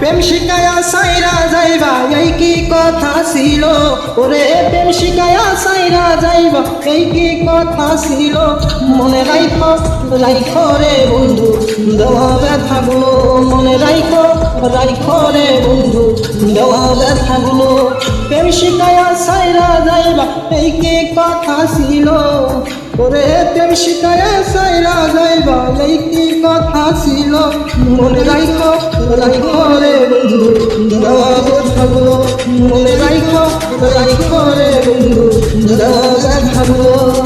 প্রেম শিকায়া সাইরা যাইবা, এই কি কথা ছিল? ওরে প্রেম শিকায়া সাইরা যাইবা, এই কি কথা ছিল? মনে রাইখো রাইখো রে বন্ধু, দেওয়া ব্যথাগুলো মনে রাইখো রাইখো রে বন্ধু, দেওয়া ব্যথাগুলো প্রেম শিকায়া সাইরা যাইবা, এই কি কথা ছিল? ওরে প্রেম শিকায় সাইরা যাইবা এই কি কথা ছিল। মনে রাইখো রাইখো রে বন্ধু দাদা ব্যথাগুলো মনে রাইখো রাইখো রে বন্ধু দাদা ব্যথাগুলো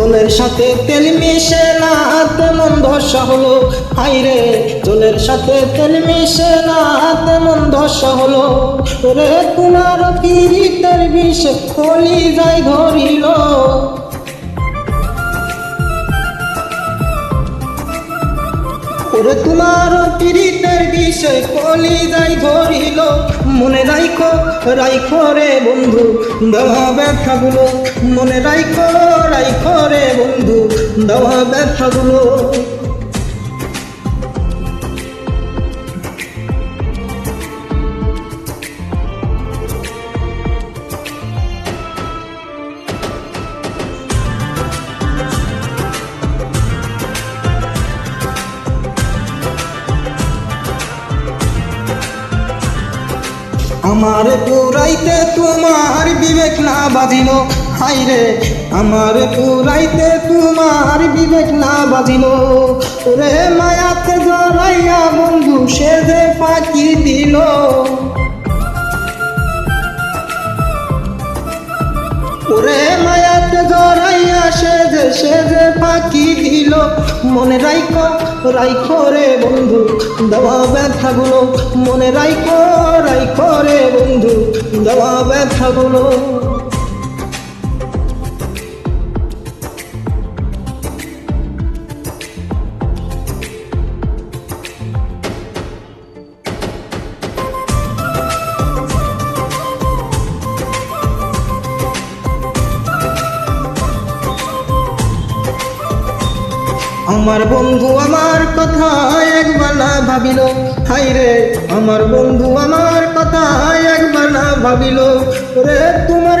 জলের সাথে তেল মিশে না, তেমন ধসা হলো। হাইরে জলের সাথে তেল মিশে না, তেমন ধসা হলো। রে তোমার পীড়িতের বিষ কলি যায় ধরিল। ওরে তোমার পীড়িতের বিষয় কলি যাই ধরিল। মনে রাইখো রাইখো রে বন্ধু, দেওয়া ব্যথাগুলো। মনে রাইখো রাইখো রে বন্ধু, দেওয়া ব্যথাগুলো। আমার পুরাইতে তোমার বিবেক না বাজিল। হাইরে আমার পুরাইতে তোমার বিবেক না বাজিল। রে মায়াতে জড়াইয়া বন্ধু, সে যে ফাঁকি দিল। ওরে মায়াতে জড়াইয়া সে যে সে যে ফাঁকি দিল। মনে রাইখো রাইখো রে বন্ধু দেওয়া ব্যথাগুলো মনে রাইখো রাইখো রে বন্ধু দেওয়া ব্যথাগুলো। আমার বন্ধু আমার কথা একবার না ভাবিল হাইরে আমার বন্ধু আমার কথা একবার না ভাবিল রে তোমার